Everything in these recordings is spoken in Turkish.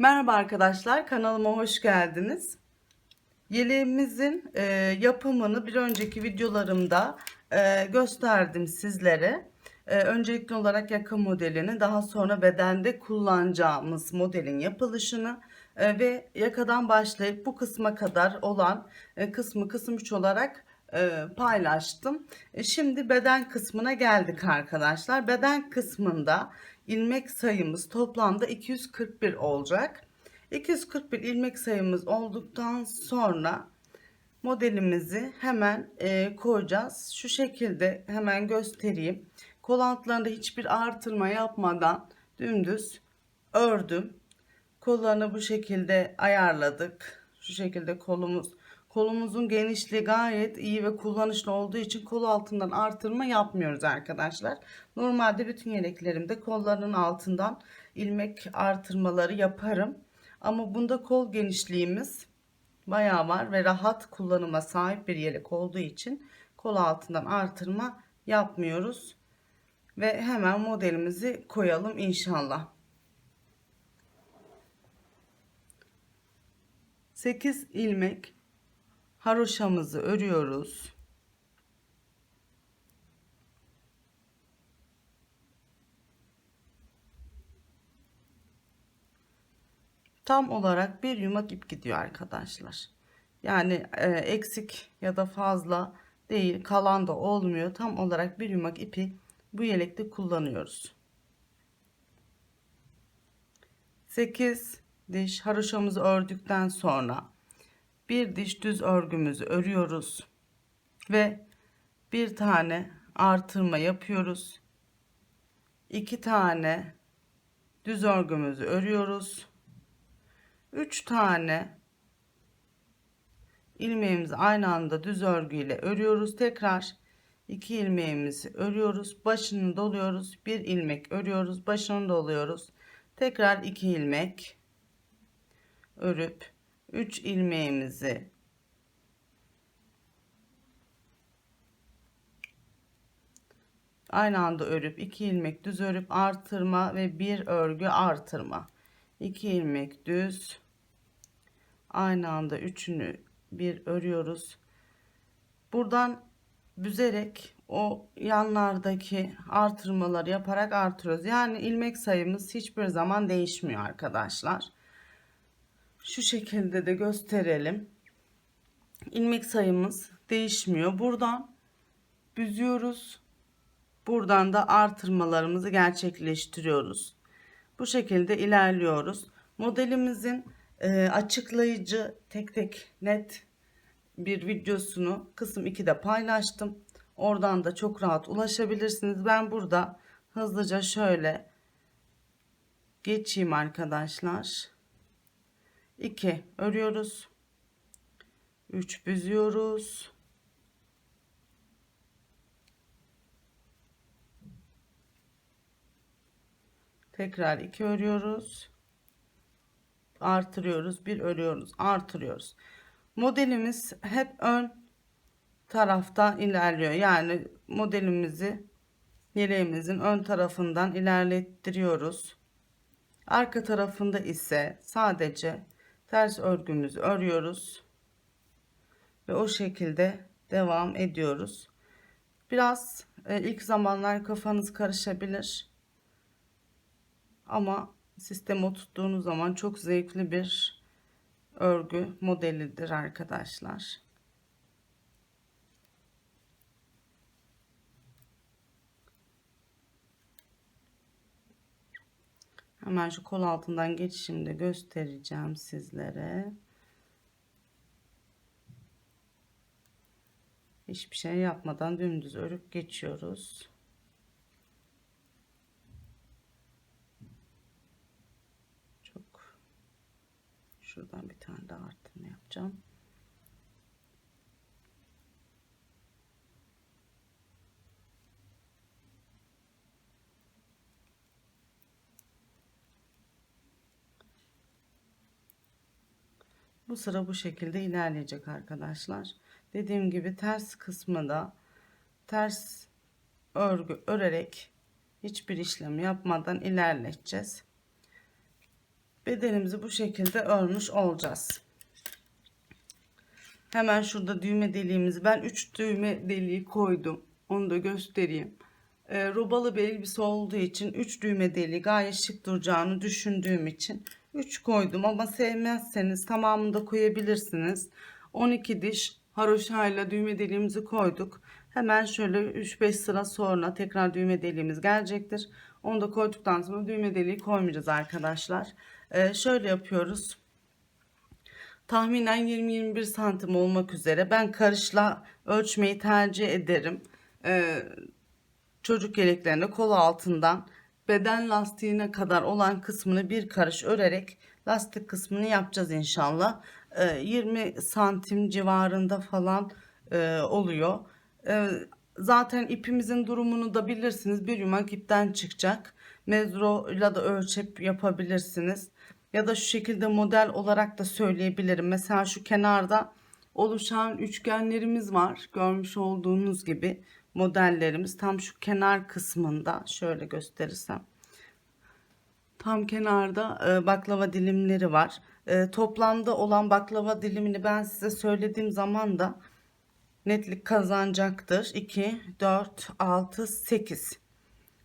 Merhaba arkadaşlar, kanalıma hoş geldiniz. Yeleğimizin e, yapımını bir önceki videolarımda e, gösterdim sizlere. E, öncelikli olarak yaka modelini, daha sonra bedende kullanacağımız modelin yapılışını e, ve yakadan başlayıp bu kısma kadar olan e, kısmı kısım 3 olarak e, paylaştım. E, şimdi beden kısmına geldik arkadaşlar. Beden kısmında ilmek sayımız toplamda 241 olacak. 241 ilmek sayımız olduktan sonra modelimizi hemen e, koyacağız. Şu şekilde hemen göstereyim. Kol altlarında hiçbir artırma yapmadan dümdüz ördüm. Kollarını bu şekilde ayarladık. Şu şekilde kolumuz kolumuzun genişliği gayet iyi ve kullanışlı olduğu için kol altından artırma yapmıyoruz arkadaşlar. Normalde bütün yeleklerimde kollarının altından ilmek artırmaları yaparım. Ama bunda kol genişliğimiz bayağı var ve rahat kullanıma sahip bir yelek olduğu için kol altından artırma yapmıyoruz. Ve hemen modelimizi koyalım inşallah. 8 ilmek haroşamızı örüyoruz. Tam olarak bir yumak ip gidiyor arkadaşlar. Yani e, eksik ya da fazla değil kalan da olmuyor. Tam olarak bir yumak ipi bu yelekte kullanıyoruz. 8 diş haroşamızı ördükten sonra bir diş düz örgümüzü örüyoruz ve bir tane artırma yapıyoruz. iki tane düz örgümüzü örüyoruz. Üç tane ilmeğimizi aynı anda düz örgüyle örüyoruz. Tekrar iki ilmeğimizi örüyoruz. Başını doluyoruz. Bir ilmek örüyoruz. Başını doluyoruz. Tekrar iki ilmek örüp 3 ilmeğimizi aynı anda örüp 2 ilmek düz örüp artırma ve bir örgü artırma. 2 ilmek düz. Aynı anda üçünü bir örüyoruz. Buradan büzerek o yanlardaki artırmaları yaparak artırıyoruz. Yani ilmek sayımız hiçbir zaman değişmiyor arkadaşlar şu şekilde de gösterelim. İlmek sayımız değişmiyor. Buradan büzüyoruz. Buradan da artırmalarımızı gerçekleştiriyoruz. Bu şekilde ilerliyoruz. Modelimizin e, açıklayıcı tek tek net bir videosunu kısım 2'de paylaştım. Oradan da çok rahat ulaşabilirsiniz. Ben burada hızlıca şöyle geçeyim arkadaşlar. 2 örüyoruz. 3 büzüyoruz. Tekrar 2 örüyoruz. Artırıyoruz. 1 örüyoruz. Artırıyoruz. Modelimiz hep ön tarafta ilerliyor. Yani modelimizi yeleğimizin ön tarafından ilerlettiriyoruz. Arka tarafında ise sadece ters örgümüzü örüyoruz ve o şekilde devam ediyoruz. Biraz e, ilk zamanlar kafanız karışabilir ama sistem oturttuğunuz zaman çok zevkli bir örgü modelidir arkadaşlar. Hemen şu kol altından geçişimde göstereceğim sizlere. Hiçbir şey yapmadan dümdüz örüp geçiyoruz. Çok şuradan bir tane daha arttırma yapacağım. Bu sıra bu şekilde ilerleyecek arkadaşlar. Dediğim gibi ters kısmında ters örgü örerek hiçbir işlem yapmadan ilerleteceğiz. bedenimizi bu şekilde örmüş olacağız. Hemen şurada düğme deliğimizi ben 3 düğme deliği koydum. Onu da göstereyim. E, robalı bir elbise olduğu için 3 düğme deliği gayet şık duracağını düşündüğüm için 3 koydum ama sevmezseniz tamamını da koyabilirsiniz. 12 diş haroşayla düğme deliğimizi koyduk. Hemen şöyle 3-5 sıra sonra tekrar düğme deliğimiz gelecektir. Onu da koyduktan sonra düğme deliği koymayacağız arkadaşlar. E, şöyle yapıyoruz tahminen 20-21 santim olmak üzere ben karışla ölçmeyi tercih ederim. Ee, çocuk yeleklerinde kol altından beden lastiğine kadar olan kısmını bir karış örerek lastik kısmını yapacağız inşallah. Ee, 20 santim civarında falan e, oluyor. Ee, zaten ipimizin durumunu da bilirsiniz. Bir yumak ipten çıkacak. Mezro ile de ölçüp yapabilirsiniz. Ya da şu şekilde model olarak da söyleyebilirim. Mesela şu kenarda oluşan üçgenlerimiz var. Görmüş olduğunuz gibi modellerimiz tam şu kenar kısmında şöyle gösterirsem. Tam kenarda e, baklava dilimleri var. E, toplamda olan baklava dilimini ben size söylediğim zaman da netlik kazanacaktır. 2, 4, 6, 8.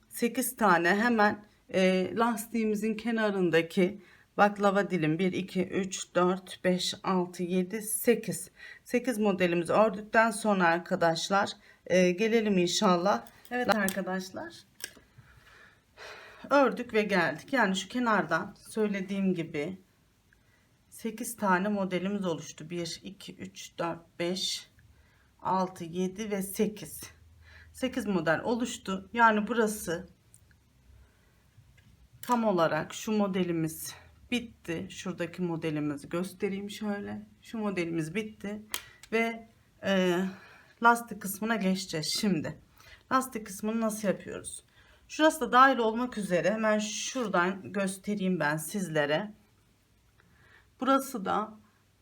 8 tane hemen e, lastiğimizin kenarındaki baklava dilim 1 2 3 4 5 6 7 8 8 modelimizi ördükten sonra arkadaşlar e, gelelim inşallah evet arkadaşlar ördük ve geldik yani şu kenardan söylediğim gibi 8 tane modelimiz oluştu 1 2 3 4 5 6 7 ve 8 8 model oluştu yani burası tam olarak şu modelimiz bitti. Şuradaki modelimizi göstereyim şöyle. Şu modelimiz bitti. Ve e, lastik kısmına geçeceğiz şimdi. Lastik kısmını nasıl yapıyoruz? Şurası da dahil olmak üzere hemen şuradan göstereyim ben sizlere. Burası da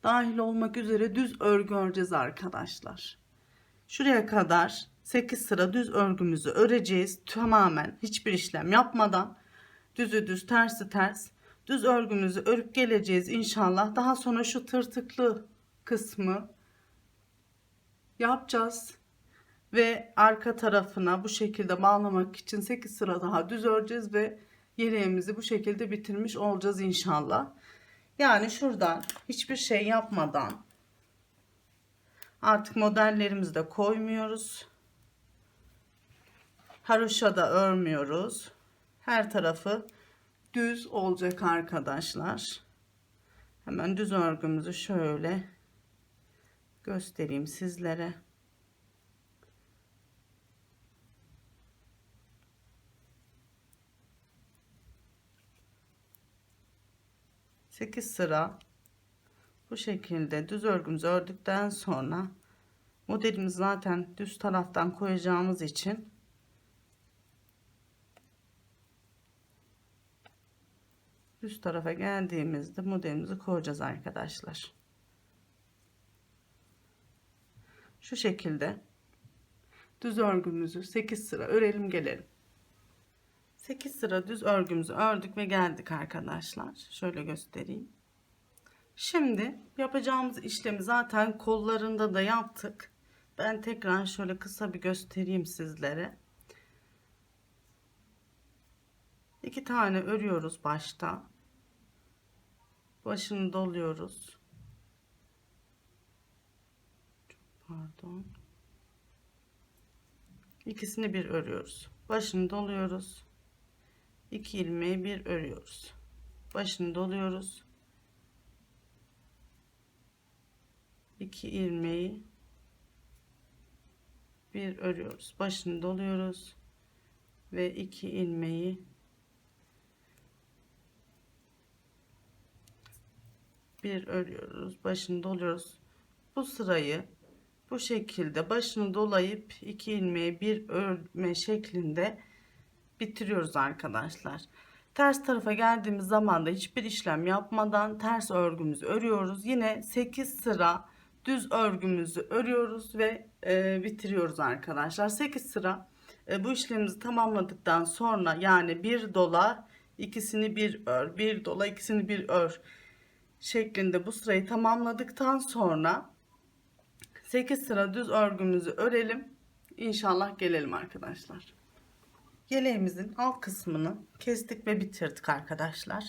dahil olmak üzere düz örgü öreceğiz arkadaşlar. Şuraya kadar 8 sıra düz örgümüzü öreceğiz. Tamamen hiçbir işlem yapmadan düzü düz tersi ters düz örgümüzü örüp geleceğiz inşallah. Daha sonra şu tırtıklı kısmı yapacağız. Ve arka tarafına bu şekilde bağlamak için 8 sıra daha düz öreceğiz ve yeleğimizi bu şekilde bitirmiş olacağız inşallah. Yani şuradan hiçbir şey yapmadan artık modellerimizi de koymuyoruz. Haroşa da örmüyoruz. Her tarafı düz olacak arkadaşlar. Hemen düz örgümüzü şöyle göstereyim sizlere. Sekiz sıra bu şekilde düz örgümüzü ördükten sonra modelimiz zaten düz taraftan koyacağımız için üst tarafa geldiğimizde modelimizi koyacağız arkadaşlar. Şu şekilde düz örgümüzü 8 sıra örelim gelelim. 8 sıra düz örgümüzü ördük ve geldik arkadaşlar. Şöyle göstereyim. Şimdi yapacağımız işlemi zaten kollarında da yaptık. Ben tekrar şöyle kısa bir göstereyim sizlere. İki tane örüyoruz başta başını doluyoruz. Pardon. İkisini bir örüyoruz. Başını doluyoruz. İki ilmeği bir örüyoruz. Başını doluyoruz. İki ilmeği bir örüyoruz. Başını doluyoruz ve iki ilmeği bir örüyoruz başını doluyoruz bu sırayı bu şekilde başını dolayıp iki ilmeği bir örme şeklinde bitiriyoruz arkadaşlar. Ters tarafa geldiğimiz zaman da hiçbir işlem yapmadan ters örgümüzü örüyoruz. Yine 8 sıra düz örgümüzü örüyoruz ve e, bitiriyoruz arkadaşlar. 8 sıra e, bu işlemimizi tamamladıktan sonra yani bir dola ikisini bir ör, bir dola, ikisini bir ör şeklinde bu sırayı tamamladıktan sonra 8 sıra düz örgümüzü örelim. İnşallah gelelim arkadaşlar. Yeleğimizin alt kısmını kestik ve bitirdik arkadaşlar.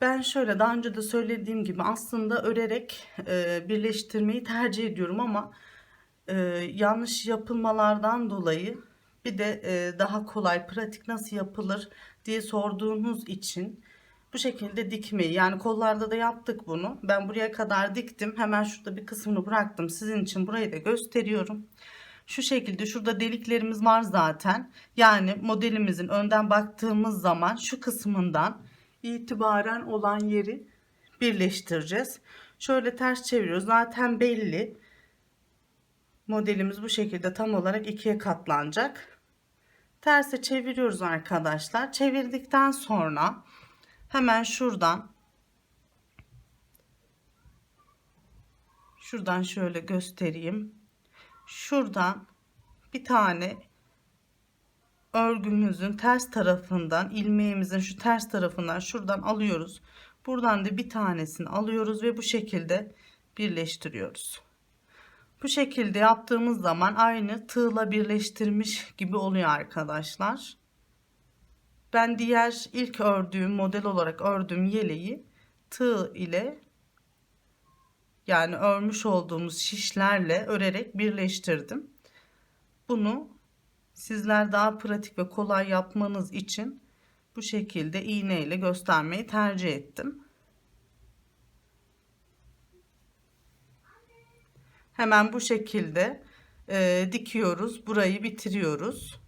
Ben şöyle daha önce de söylediğim gibi aslında örerek e, birleştirmeyi tercih ediyorum ama e, yanlış yapılmalardan dolayı bir de e, daha kolay pratik nasıl yapılır diye sorduğunuz için bu şekilde dikmeyi yani kollarda da yaptık bunu. Ben buraya kadar diktim. Hemen şurada bir kısmını bıraktım. Sizin için burayı da gösteriyorum. Şu şekilde şurada deliklerimiz var zaten. Yani modelimizin önden baktığımız zaman şu kısmından itibaren olan yeri birleştireceğiz. Şöyle ters çeviriyoruz. Zaten belli. Modelimiz bu şekilde tam olarak ikiye katlanacak. Terse çeviriyoruz arkadaşlar. Çevirdikten sonra hemen şuradan şuradan şöyle göstereyim. Şuradan bir tane örgümüzün ters tarafından ilmeğimizin şu ters tarafından şuradan alıyoruz. Buradan da bir tanesini alıyoruz ve bu şekilde birleştiriyoruz. Bu şekilde yaptığımız zaman aynı tığla birleştirmiş gibi oluyor arkadaşlar. Ben diğer ilk ördüğüm model olarak ördüğüm yeleği tığ ile yani örmüş olduğumuz şişlerle örerek birleştirdim. Bunu sizler daha pratik ve kolay yapmanız için bu şekilde iğne ile göstermeyi tercih ettim. Hemen bu şekilde e, dikiyoruz. Burayı bitiriyoruz.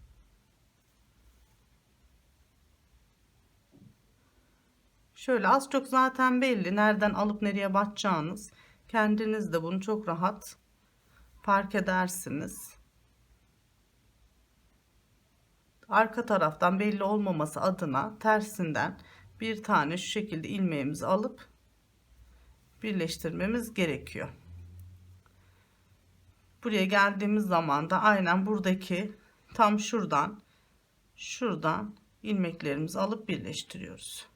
Şöyle az çok zaten belli nereden alıp nereye batacağınız. Kendiniz de bunu çok rahat fark edersiniz. Arka taraftan belli olmaması adına tersinden bir tane şu şekilde ilmeğimizi alıp birleştirmemiz gerekiyor. Buraya geldiğimiz zaman da aynen buradaki tam şuradan şuradan ilmeklerimizi alıp birleştiriyoruz.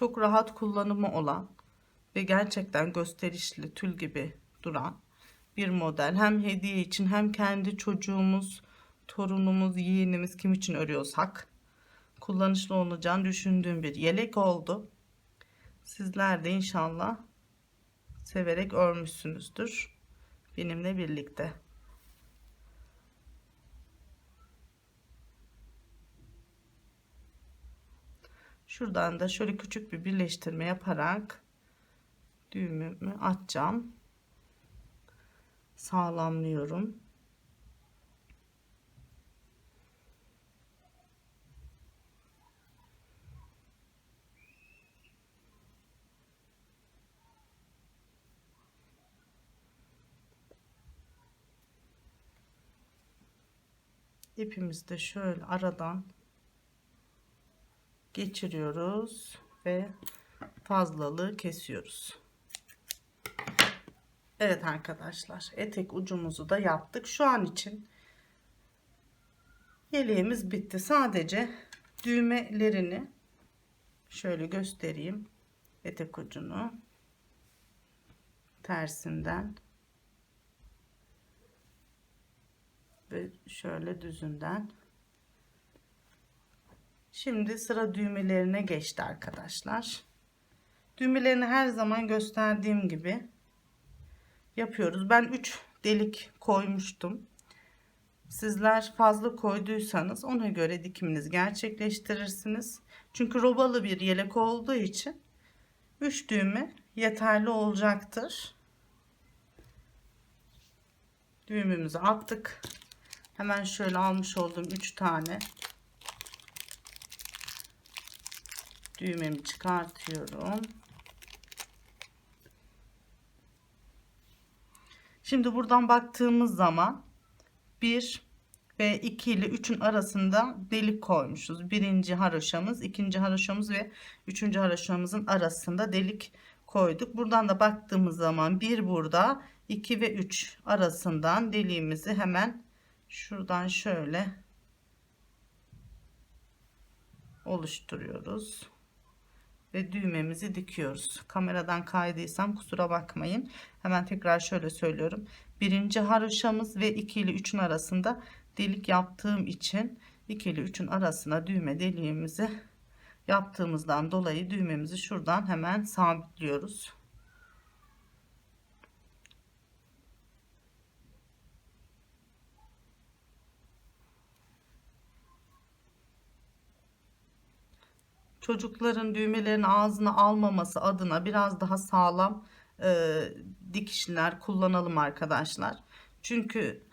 Çok rahat kullanımı olan ve gerçekten gösterişli tül gibi duran bir model. Hem hediye için hem kendi çocuğumuz, torunumuz, yeğenimiz kim için örüyorsak kullanışlı olacağını düşündüğüm bir yelek oldu. Sizler de inşallah severek örmüşsünüzdür benimle birlikte. Şuradan da şöyle küçük bir birleştirme yaparak düğümümü atacağım. Sağlamlıyorum. İpimizi de şöyle aradan geçiriyoruz ve fazlalığı kesiyoruz. Evet arkadaşlar etek ucumuzu da yaptık. Şu an için yeleğimiz bitti. Sadece düğmelerini şöyle göstereyim. Etek ucunu tersinden ve şöyle düzünden Şimdi sıra düğmelerine geçti arkadaşlar. Düğmelerini her zaman gösterdiğim gibi yapıyoruz. Ben 3 delik koymuştum. Sizler fazla koyduysanız ona göre dikiminiz gerçekleştirirsiniz. Çünkü robalı bir yelek olduğu için 3 düğme yeterli olacaktır. Düğümümüzü attık. Hemen şöyle almış olduğum 3 tane düğmemi çıkartıyorum. Şimdi buradan baktığımız zaman 1 ve 2 ile 3'ün arasında delik koymuşuz. Birinci haroşamız, ikinci haroşamız ve üçüncü haroşamızın arasında delik koyduk. Buradan da baktığımız zaman bir burada 2 ve 3 arasından deliğimizi hemen şuradan şöyle oluşturuyoruz ve düğmemizi dikiyoruz. Kameradan kaydıysam kusura bakmayın. Hemen tekrar şöyle söylüyorum. Birinci haroşamız ve 2 ile 3'ün arasında delik yaptığım için 2 ile 3'ün arasına düğme deliğimizi yaptığımızdan dolayı düğmemizi şuradan hemen sabitliyoruz. Çocukların düğmelerin ağzına almaması adına biraz daha sağlam e, dikişler kullanalım arkadaşlar. Çünkü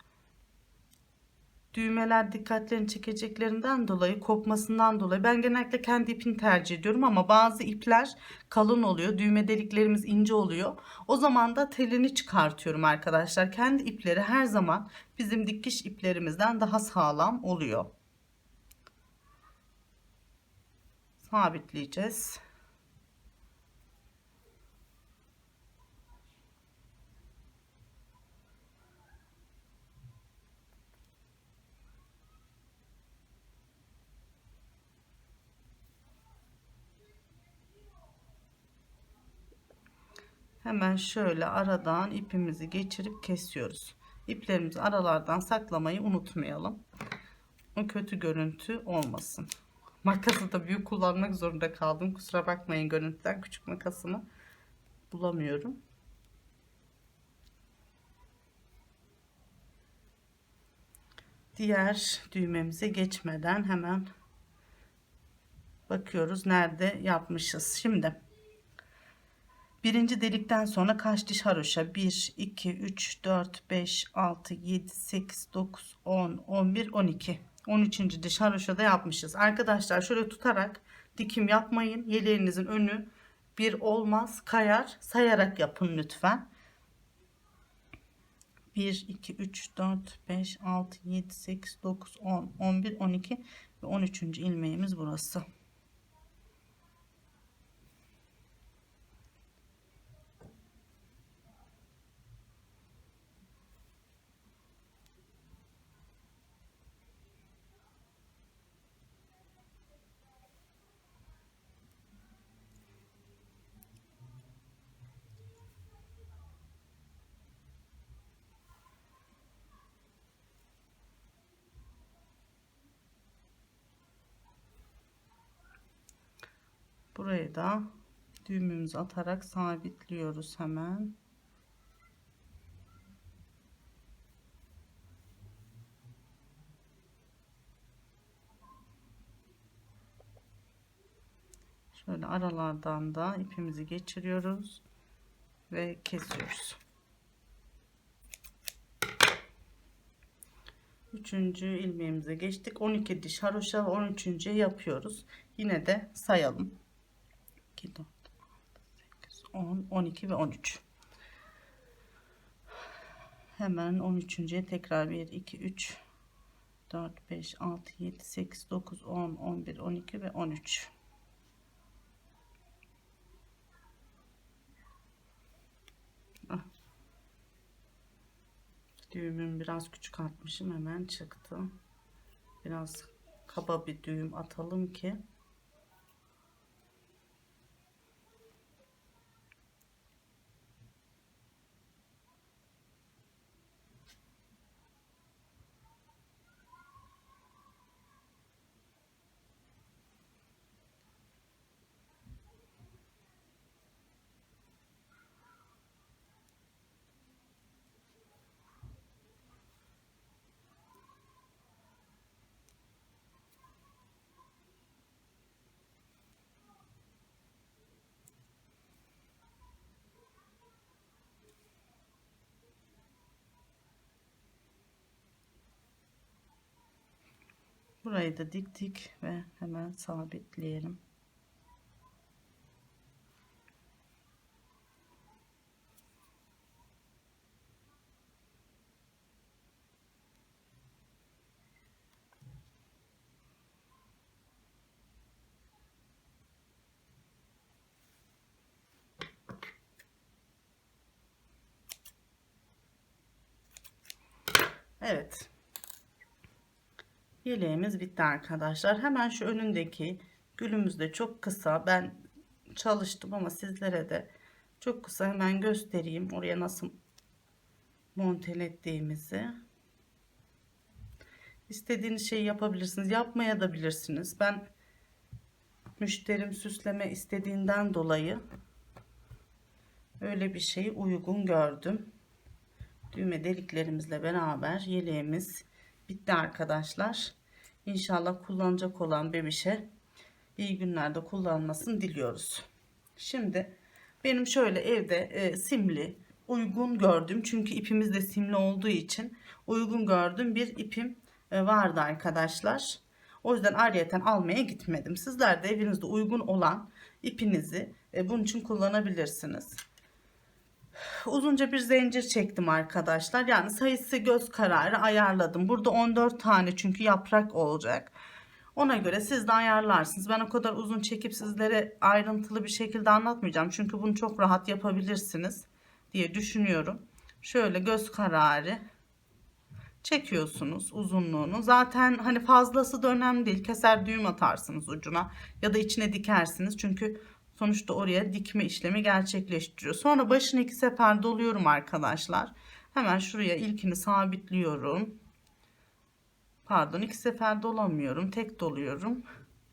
düğmeler dikkatlerini çekeceklerinden dolayı kopmasından dolayı ben genellikle kendi ipini tercih ediyorum ama bazı ipler kalın oluyor düğme deliklerimiz ince oluyor. O zaman da telini çıkartıyorum arkadaşlar. Kendi ipleri her zaman bizim dikiş iplerimizden daha sağlam oluyor sabitleyeceğiz. Hemen şöyle aradan ipimizi geçirip kesiyoruz. İplerimizi aralardan saklamayı unutmayalım. O kötü görüntü olmasın. Makası da büyük kullanmak zorunda kaldım. Kusura bakmayın görüntüden. Küçük makasımı bulamıyorum. Diğer düğmemize geçmeden hemen bakıyoruz nerede yapmışız. Şimdi birinci delikten sonra kaç diş haroşa? 1, 2, 3, 4, 5, 6, 7, 8, 9, 10, 11, 12. 13. diş haroşada yapmışız. Arkadaşlar şöyle tutarak dikim yapmayın. Yeleğinizin önü bir olmaz kayar. Sayarak yapın lütfen. 1, 2, 3, 4, 5, 6, 7, 8, 9, 10, 11, 12 ve 13. ilmeğimiz burası. Burayı da düğümümüzü atarak sabitliyoruz hemen. Şöyle aralardan da ipimizi geçiriyoruz ve kesiyoruz. Üçüncü ilmeğimize geçtik. 12 diş haroşa 13. yapıyoruz. Yine de sayalım. 2, 4, 8, 10, 12 ve 13. Hemen 13. tekrar 1, 2, 3, 4, 5, 6, 7, 8, 9, 10, 11, 12 ve 13. Ah. Düğümüm biraz küçük atmışım hemen çıktı. Biraz kaba bir düğüm atalım ki Burayı da diktik ve hemen sabitleyelim. Evet. Yeleğimiz bitti arkadaşlar. Hemen şu önündeki gülümüz de çok kısa. Ben çalıştım ama sizlere de çok kısa hemen göstereyim. Oraya nasıl montelettiğimizi. İstediğiniz şeyi yapabilirsiniz. Yapmaya da bilirsiniz. Ben müşterim süsleme istediğinden dolayı öyle bir şeyi uygun gördüm. Düğme deliklerimizle beraber yeleğimiz bitti arkadaşlar. İnşallah kullanacak olan bebişe iyi günlerde kullanmasını diliyoruz. Şimdi benim şöyle evde e, simli uygun gördüm. Çünkü ipimiz de simli olduğu için uygun gördüm bir ipim e, vardı arkadaşlar. O yüzden ayrıyeten almaya gitmedim. Sizler de evinizde uygun olan ipinizi e, bunun için kullanabilirsiniz. Uzunca bir zincir çektim arkadaşlar. Yani sayısı göz kararı ayarladım. Burada 14 tane çünkü yaprak olacak. Ona göre siz de ayarlarsınız. Ben o kadar uzun çekip sizlere ayrıntılı bir şekilde anlatmayacağım. Çünkü bunu çok rahat yapabilirsiniz diye düşünüyorum. Şöyle göz kararı çekiyorsunuz uzunluğunu. Zaten hani fazlası da önemli değil. Keser düğüm atarsınız ucuna ya da içine dikersiniz. Çünkü sonuçta oraya dikme işlemi gerçekleştiriyor. Sonra başını iki sefer doluyorum arkadaşlar. Hemen şuraya ilkini sabitliyorum. Pardon iki sefer dolamıyorum. Tek doluyorum.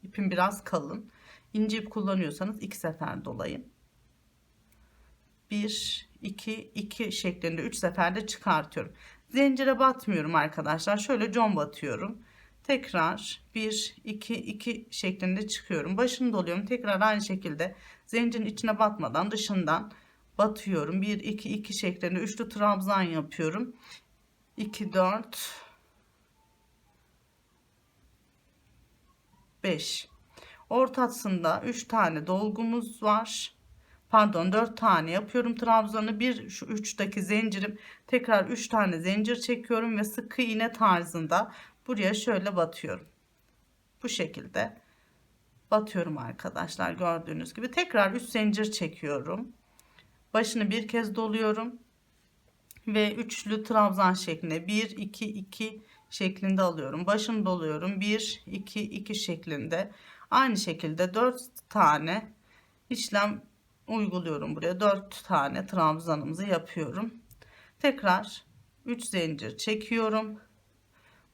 İpim biraz kalın. İnce ip kullanıyorsanız iki sefer dolayın. 1 2 2 şeklinde 3 seferde çıkartıyorum. Zincire batmıyorum arkadaşlar. Şöyle con batıyorum. Tekrar 1 2 2 şeklinde çıkıyorum. Başını doluyorum. Tekrar aynı şekilde zincirin içine batmadan dışından batıyorum. 1 2 2 şeklinde üçlü trabzan yapıyorum. 2 4 5 ortasında 3 tane dolgumuz var pardon 4 tane yapıyorum trabzanı bir şu uçtaki zincirim tekrar 3 tane zincir çekiyorum ve sıkı iğne tarzında buraya şöyle batıyorum. Bu şekilde batıyorum arkadaşlar gördüğünüz gibi. Tekrar 3 zincir çekiyorum. Başını bir kez doluyorum. Ve üçlü trabzan şeklinde 1 2 2 şeklinde alıyorum. Başını doluyorum. 1 2 2 şeklinde. Aynı şekilde 4 tane işlem uyguluyorum buraya. 4 tane trabzanımızı yapıyorum. Tekrar 3 zincir çekiyorum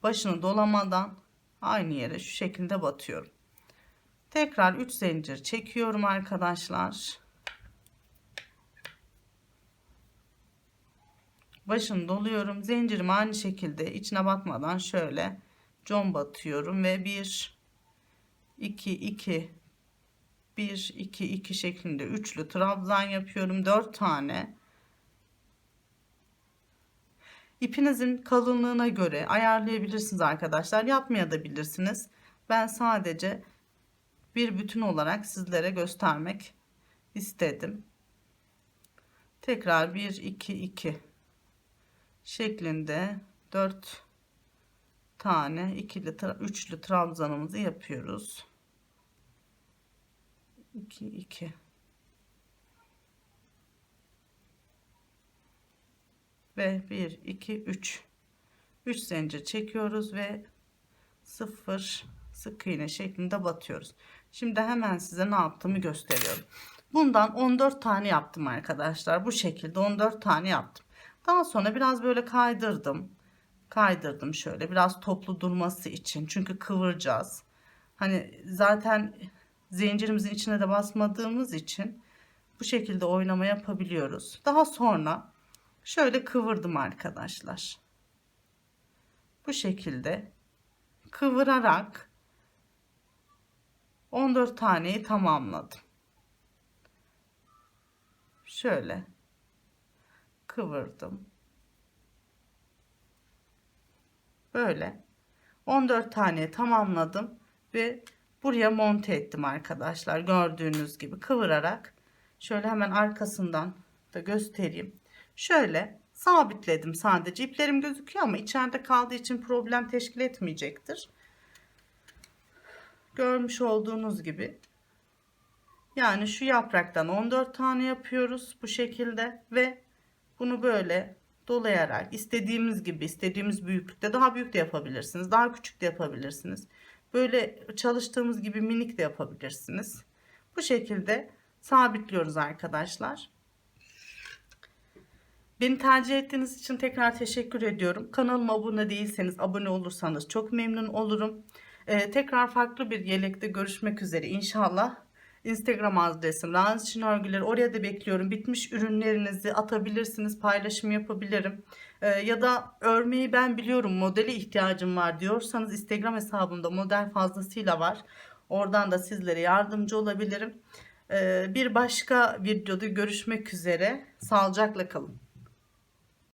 başını dolamadan aynı yere şu şekilde batıyorum. Tekrar 3 zincir çekiyorum arkadaşlar. Başını doluyorum. Zincirimi aynı şekilde içine batmadan şöyle con batıyorum ve 1 2 2 1 2 2 şeklinde üçlü trabzan yapıyorum. 4 tane ipinizin kalınlığına göre ayarlayabilirsiniz arkadaşlar. Yapmaya da bilirsiniz. Ben sadece bir bütün olarak sizlere göstermek istedim. Tekrar 1 2 2 şeklinde 4 tane ikili üçlü trabzanımızı yapıyoruz. 2 2 ve 1 2 3 3 zincir çekiyoruz ve 0 sık iğne şeklinde batıyoruz. Şimdi hemen size ne yaptığımı gösteriyorum. Bundan 14 tane yaptım arkadaşlar. Bu şekilde 14 tane yaptım. Daha sonra biraz böyle kaydırdım. Kaydırdım şöyle. Biraz toplu durması için. Çünkü kıvıracağız. Hani zaten zincirimizin içine de basmadığımız için bu şekilde oynama yapabiliyoruz. Daha sonra şöyle kıvırdım arkadaşlar. Bu şekilde kıvırarak 14 taneyi tamamladım. Şöyle kıvırdım. Böyle 14 tane tamamladım ve buraya monte ettim arkadaşlar gördüğünüz gibi kıvırarak şöyle hemen arkasından da göstereyim şöyle sabitledim sadece iplerim gözüküyor ama içeride kaldığı için problem teşkil etmeyecektir görmüş olduğunuz gibi yani şu yapraktan 14 tane yapıyoruz bu şekilde ve bunu böyle dolayarak istediğimiz gibi istediğimiz büyüklükte daha büyük de yapabilirsiniz. Daha küçük de yapabilirsiniz. Böyle çalıştığımız gibi minik de yapabilirsiniz. Bu şekilde sabitliyoruz arkadaşlar. Beni tercih ettiğiniz için tekrar teşekkür ediyorum. Kanalıma abone değilseniz abone olursanız çok memnun olurum. Ee, tekrar farklı bir yelekte görüşmek üzere inşallah. Instagram adresim Razi için örgüleri oraya da bekliyorum. Bitmiş ürünlerinizi atabilirsiniz. Paylaşım yapabilirim. Ee, ya da örmeyi ben biliyorum modeli ihtiyacım var diyorsanız Instagram hesabımda model fazlasıyla var. Oradan da sizlere yardımcı olabilirim. Ee, bir başka videoda görüşmek üzere. Sağlıcakla kalın.